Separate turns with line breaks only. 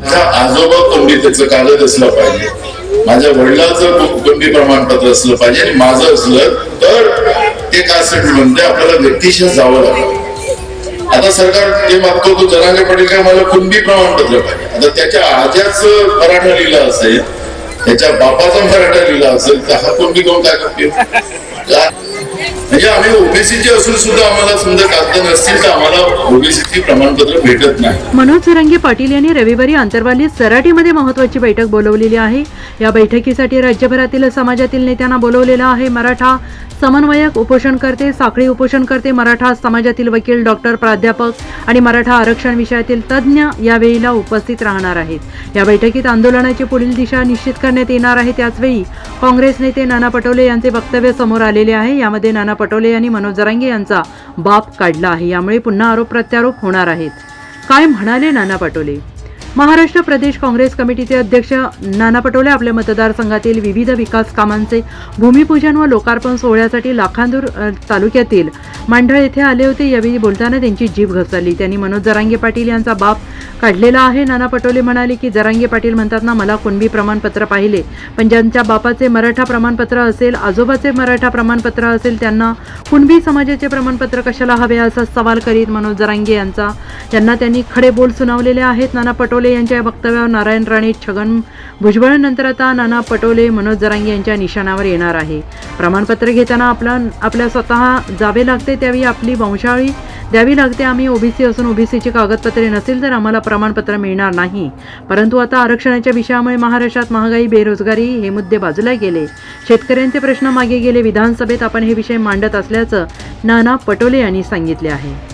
माझ्या आजोबा कुंडीचं कागद असलं पाहिजे. माझ्या वडिलांचं कुंडी प्रमाणपत्र असलं पाहिजे आणि माझं असलं तर ते कास्ट म्हणजे आपल्याला व्यक्तिशः जावं लागतं आता सरकार ते मागतो तो जनांगे पटेल काय मला कुणबी प्रमाणपत्र पाहिजे. आता त्याच्या आज्याच मराठा लिहिला असेल त्याच्या बापाचा मराठा लिहिला असेल तर हा कुणबी कोण काय करतो म्हणजे आम्ही ओबीसीचे असून सुद्धा आम्हाला समजा कागद नसतील तर आम्हाला ओबीसीची प्रमाणपत्र भेटत नाही.
मनोज सुरंगे पाटील यांनी रविवारी आंतरवाली सराटीमध्ये महत्वाची बैठक बोलवलेली आहे. या बैठकीसाठी राज्यभरातील समाजातील नेत्यांना बोलवलेलं आहे मराठा समन्वयक उपोषणकर्ते साखळी उपोषणकर्ते मराठा समाजातील वकील डॉक्टर प्राध्यापक आणि मराठा आरक्षण विषयातील तज्ज्ञ यावेळीला उपस्थित राहणार आहेत. या बैठकीत आंदोलनाची पुढील दिशा निश्चित करण्यात येणार आहे. त्याचवेळी काँग्रेस नेते नाना पटोले यांचे वक्तव्य समोर आलेले आहे. यामध्ये नाना पटोले यांनी मनोज जरांगे यांचा बाप काढला आहे. यामुळे पुन्हा आरोप प्रत्यारोप होणार आहेत. काय म्हणाले नाना पटोले? महाराष्ट्र प्रदेश काँग्रेस कमिटीचे अध्यक्ष नाना पटोले आपल्या मतदारसंघातील विविध विकास कामांचे भूमिपूजन व लोकार्पण सोहळ्यासाठी लाखांदूर तालुक्यातील मांढळ येथे आले होते यावेळी बोलताना त्यांची जीभ घसरली. त्यांनी मनोज जरांगे पाटील यांचा बाप काढलेला आहे. नाना पटोले म्हणाले की जरांगे पाटील म्हणतात ना मला कुणबी प्रमाणपत्र पाहिले. पण ज्यांच्या बापाचे मराठा प्रमाणपत्र असेल आजोबाचे मराठा प्रमाणपत्र असेल त्यांना कुणबी समाजाचे प्रमाणपत्र कशाला हवे? असा सवाल करीत मनोज जरांगे यांचा यांना त्यांनी खडे बोल सुनावलेले आहेत. नाना पटोले यांच्या या वक्तव्यावर नारायण राणे छगन भुजबळ नंतर आता नाना पटोले मनोज जरांगे यांच्या निशाणावर येणार आहे. प्रमाणपत्र घेताना आपला आपल्या स्वतः जावे लागते त्यावेळी आपली वंशाळी द्यावी लागते. आम्ही ओबीसी असून ओबीसीची कागदपत्रे नसेल तर आम्हाला प्रमाणपत्र मिळणार नाही. परंतु आता आरक्षणाच्या विषयामुळे महाराष्ट्रात महागाई बेरोजगारी हे मुद्दे बाजूला गेले. शेतकऱ्यांचे प्रश्न मागे गेले. विधानसभेत आपण हे विषय मांडत असल्याचं नाना पटोले यांनी सांगितले आहे.